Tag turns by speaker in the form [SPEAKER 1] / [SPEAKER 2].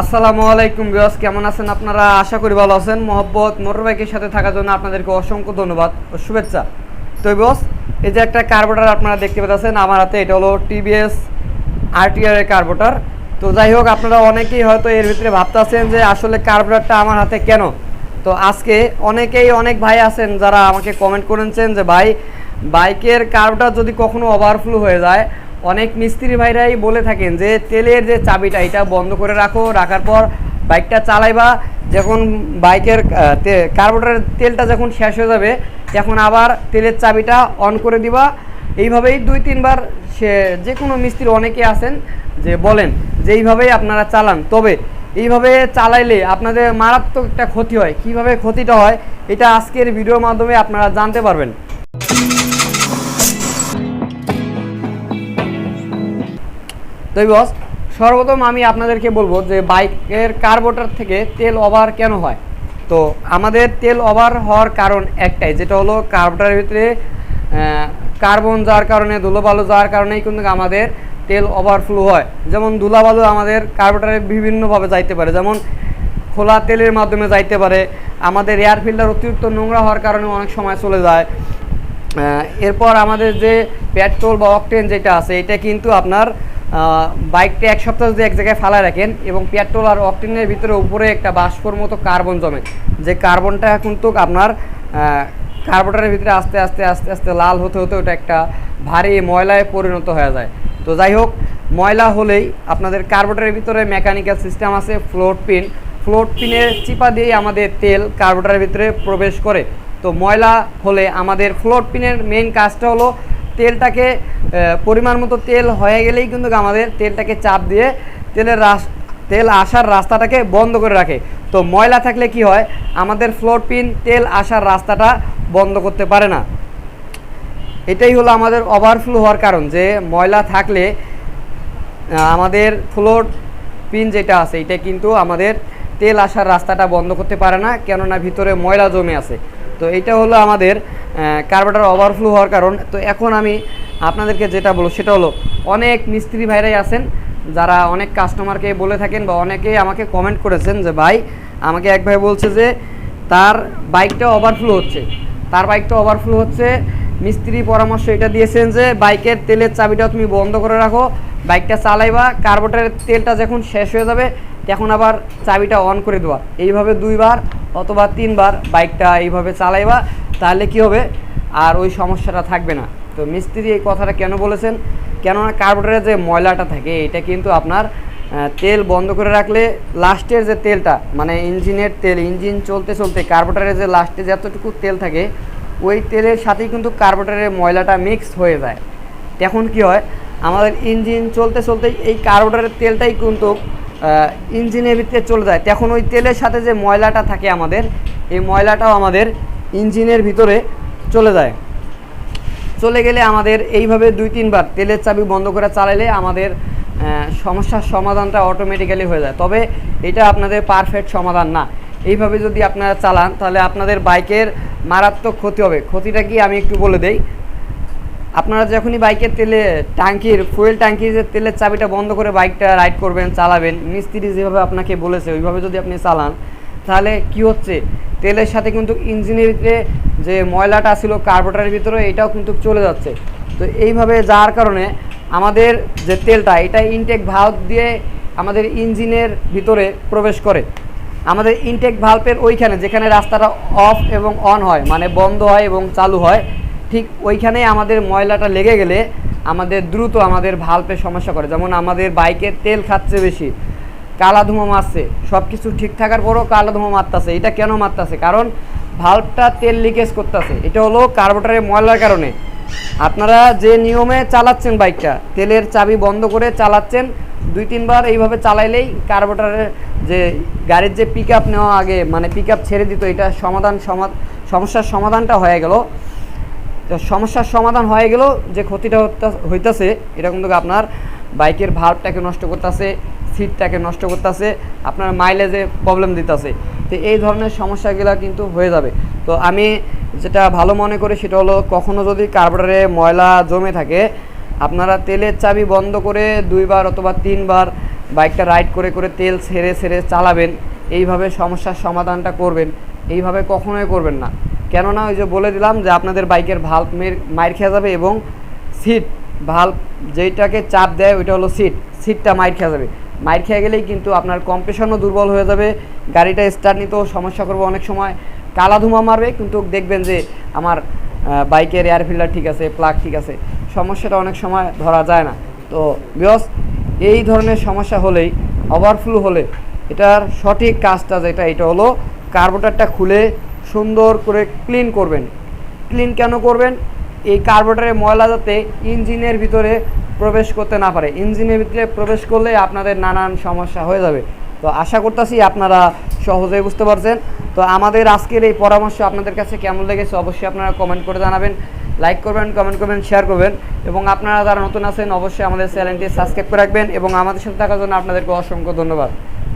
[SPEAKER 1] আসসালামু আলাইকুম বিয়াস কেমন আছেন আপনারা? আশা করি ভালো আছেন। মোহব্বত মোটর বাইকের সাথে থাকার জন্য আপনাদেরকে অসংখ্য ধন্যবাদ ও শুভেচ্ছা। তো বস এই যে একটা কার্বোটার আপনারা দেখতে পাচ্ছেন আমার হাতে এটা হলো টিভিএস আরটিআর এর কার্বোটার তো যাই হোক, আপনারা অনেকেই হয়তো এর ভিতরে ভাবতেছেন যে আসলে কার্বোটারটা আমার হাতে কেন? তো আজকে অনেকেই, অনেক ভাই আছেন যারা আমাকে কমেন্ট করেছেন যে, ভাই, বাইকের কার্বোটার যদি কখনো ওভারফ্লো হয়ে যায় অনেক মিস্ত্রি ভাইরাই বলে থাকেন যে তেলের যে চাবিটা, এটা বন্ধ করে রাখো, রাখার পর বাইকটা চালাইবা। যখন বাইকের কার্বোটারের তেলটা যখন শেষ হয়ে যাবে, তখন আবার তেলের চাবিটা অন করে দিবা। এইভাবেই দুই, তিনবার সে যে কোনো মিস্ত্রি অনেকে আছেন যে বলেন যে এইভাবেই আপনারা চালান। তবে এইভাবে চালাইলে আপনাদের মারাত্মক একটা ক্ষতি হয়। কীভাবে ক্ষতিটা হয়, এটা আজকের ভিডিওর মাধ্যমে আপনারা জানতে পারবেন। তো বস সর্বপ্রথম আমি আপনাদেরকে বলব যে বাইকের কার্বোটার থেকে তেল ওভার কেন হয়? তো আমাদের তেল ওভার হওয়ার কারণ একটাই, যেটা হলো কার্বোটারের ভিতরে কার্বন যাওয়ার কারণে, ধুলোবালু যাওয়ার কারণেই কিন্তু আমাদের তেল ওভারফ্লো হয়। যেমন ধুলাবালু আমাদের কার্বোটারে বিভিন্নভাবে যাইতে পারে, যেমন খোলা তেলের মাধ্যমে যাইতে পারে, আমাদের এয়ার ফিল্টার অতিরিক্ত নোংরা হওয়ার কারণে অনেক সময় চলে যায়। এরপর আমাদের যে পেট্রোল বা অকটেন যেটা আছে, এটা কিন্তু আপনার বাইকটা এক সপ্তাহ যদি এক জায়গায় ফালা রাখেন এবং পেট্রোল আর অকটেনের ভিতরে উপরে একটা বাষ্পর মতো কার্বন জমে, যে কার্বনটা কিন্তু আপনার কার্বোটারের ভিতরে আস্তে আস্তে আস্তে আস্তে লাল হতে হতে ওটা একটা ভারী ময়লায় পরিণত হয়ে যায়। তো যাই হোক, ময়লা হলেই আপনাদের কার্বোটারের ভিতরে মেকানিক্যাল সিস্টেম আছে ফ্লোট পিন। ফ্লোট পিনের চিপা দিয়েই আমাদের তেল কার্বোটারের ভিতরে প্রবেশ করে। তো ময়লা হলে আমাদের ফ্লোট পিনের মেইন কাজটা হলো তেলটাকে পরিমাণ মতো তেল হয়ে গেলেই কিন্তু আমাদের তেলটাকে চাপ দিয়ে তেলের রাস, তেল আসার রাস্তাটাকে বন্ধ করে রাখে। তো ময়লা থাকলে কি হয়? আমাদের ফ্লোর পিন তেল আসার রাস্তাটা বন্ধ করতে পারে না। এটাই হলো আমাদের ওভারফ্লো হওয়ার কারণ যে ময়লা থাকলে আমাদের ফ্লোর পিন যেটা আছে, এটা কিন্তু আমাদের তেল আসার রাস্তাটা বন্ধ করতে পারে না, কেননা ভিতরে ময়লা জমে আছে। তো এটা হলো আমাদের কার্বোটার ওভারফ্লো হওয়ার কারণ। তো এখন আমি আপনাদেরকে যেটা বলব সেটা হলো, অনেক মিস্ত্রি ভাইরাই আছেন, যারা অনেক কাস্টমারকে বলে থাকেন বা অনেকেই আমাকে কমেন্ট করেছেন যে, ভাই, আমাকে এক ভাই বলছে যে, তার বাইকটা ওভারফ্লো হচ্ছে। তার বাইকটা ওভারফ্লো হচ্ছে, মিস্ত্রি পরামর্শ এটা দিয়েছেন যে, বাইকের তেলের চাবিটা তুমি বন্ধ করে রাখো, বাইকটা চালাইবা কার্বোটারের তেলটা যখন শেষ হয়ে যাবে তখন আবার চাবিটা অন করে দেওয়া। এইভাবে দুইবার অথবা তিনবার বাইকটা এইভাবে চালাইবা, তাহলে কি হবে? আর ওই সমস্যাটা থাকবে না। তো মিস্ত্রি এই কথাটা কেন বলেছেন? কেননা কার্বোটারের যে ময়লাটা থাকে, এটা কিন্তু আপনার তেল বন্ধ করে রাখলে লাস্টের যে তেলটা মানে ইঞ্জিনের তেল, ইঞ্জিন চলতে চলতে কার্বোটারের যে লাস্টে যতটুকু তেল থাকে, ওই তেলের সাথেই কিন্তু কার্বোটারের ময়লাটা মিক্স হয়ে যায়। তখন কি হয়? আমাদের ইঞ্জিন চলতে চলতে এই কার্বোটারের তেলটাই কিন্তু ইঞ্জিনের ভিতরে চলে যায়। তখন ওই তেলের সাথে যে ময়লাটা থাকে আমাদের, এই ময়লাটাও আমাদের ইঞ্জিনের ভিতরে চলে যায়। চলে গেলে আমাদের এইভাবে দুই, তিনবার তেলের চাবি বন্ধ করে চালালে আমাদের সমস্যার সমাধানটা অটোমেটিক্যালি হয়ে যায়। তবে এটা আপনাদের পারফেক্ট সমাধান না। এইভাবে যদি আপনারা চালান, তাহলে আপনাদের বাইকের মারাত্মক ক্ষতি হবে। ক্ষতিটা কি আমি একটু বলে দেই। আপনারা যখনই বাইকের তেলে ট্যাঙ্কির ফুয়েল ট্যাঙ্কির যে তেলের চাবিটা বন্ধ করে বাইকটা রাইড করবেন, চালাবেন, মিস্ত্রি যেভাবে আপনাকে বলেছে, ওইভাবে যদি আপনি চালান, তাহলে কি হচ্ছে? তেলের সাথে কিন্তু ইঞ্জিনের ভিতরে যে ময়লাটা ছিল কার্বোটারের ভিতরে, এটাও কিন্তু চলে যাচ্ছে। তো এইভাবে যাওয়ার কারণে আমাদের যে তেলটা, এটা ইনটেক ভাল্ব দিয়ে আমাদের ইঞ্জিনের ভিতরে প্রবেশ করে। আমাদের ইনটেক ভাল্বের ওইখানে, যেখানে রাস্তাটা অফ এবং অন হয় মানে বন্ধ হয় এবং চালু হয় ঠিক ওইখানে আমাদের ময়লাটা লেগে গেলে আমাদের দ্রুত আমাদের ভাল্পে সমস্যা করে। যেমন আমাদের বাইকের তেল খাচ্ছে বেশি কালা ধুমো মারছে সব কিছু ঠিক থাকার পরও কালা ধুমো মারতেছে। এটা কেন মারতেছে? কারণ ভাল্বটা তেল লিকেজ করতেছে। এটা হলো কার্বোটারের ময়লার কারণে। আপনারা যে নিয়মে চালাচ্ছেন বাইকটা, তেলের চাবি বন্ধ করে চালাচ্ছেন, দুই তিনবার এইভাবে চালাইলেই কার্বোটারের যে গাড়ির যে পিক নেওয়া আগে মানে পিক ছেড়ে দিত, এটা সমাধান সমা- সমস্যার সমাধানটা হয়ে গেল। তো সমস্যার সমাধান হয়ে গেল, যে ক্ষতিটা হইতাছে এটা কিন্তু আপনার বাইকের ভাল্বটাকে নষ্ট করতেছে সিটটাকে নষ্ট করতেছে, আপনার মাইলেজে প্রবলেম দিতেছে। তো এই ধরনের সমস্যাগুলো কিন্তু হয়ে যাবে। তো আমি যেটা ভালো মনে করি সেটা হলো, কখনো যদি কার্বোরেটরে ময়লা জমে থাকে, আপনারা তেলের চাবি বন্ধ করে দুইবার অথবা তিনবার বাইকটা রাইড করে করে তেল ছেড়ে ছেড়ে চালাবেন। এইভাবে সমস্যার সমাধানটা করবেন। এইভাবে কখনোই করবেন না। কেননা ওই যে বলে দিলাম যে আপনাদের বাইকের ভাল্ব মাইর খেয়ে যাবে এবং সিট ভাল্ব যেইটাকে চাপ দেয় ওইটা হলো সিট সিটটা মাইর খেয়ে যাবে। মাইর খেয়ে গেলেই কিন্তু আপনার কম্প্রেশনও দুর্বল হয়ে যাবে, গাড়িটা স্টার্ট নিতেও সমস্যা করবে অনেক সময়। কালা ধুমা মারবে, কিন্তু দেখবেন যে আমার বাইকের এয়ার ফিল্টার ঠিক আছে প্লাগ ঠিক আছে, সমস্যাটা অনেক সময় ধরা যায় না। তো বিকজ এই ধরনের সমস্যা হলেই ওভারফ্লো হলে, এটার সঠিক কাজটা যেটা, এটা হলো কার্বোটারটা খুলে সুন্দর করে ক্লিন করবেন। ক্লিন কেন করবেন? এই কার্বোরেটরের ময়লা যাতে ইঞ্জিনের ভিতরে প্রবেশ করতে না পারে। ইঞ্জিনের ভিতরে প্রবেশ করলে আপনাদের নানান সমস্যা হয়ে যাবে। তো আশা করতেছি আপনারা সহজেই বুঝতে পারছেন। তো আমাদের আজকের এই পরামর্শ আপনাদের কাছে কেমন লেগেছে অবশ্যই আপনারা কমেন্ট করে জানাবেন। লাইক করবেন কমেন্ট করবেন শেয়ার করবেন। এবং আপনারা যারা নতুন আছেন, অবশ্যই আমাদের চ্যানেলটি সাবস্ক্রাইব করে রাখবেন। এবং আমাদের সাথে থাকার জন্য আপনাদেরকে অসংখ্য ধন্যবাদ।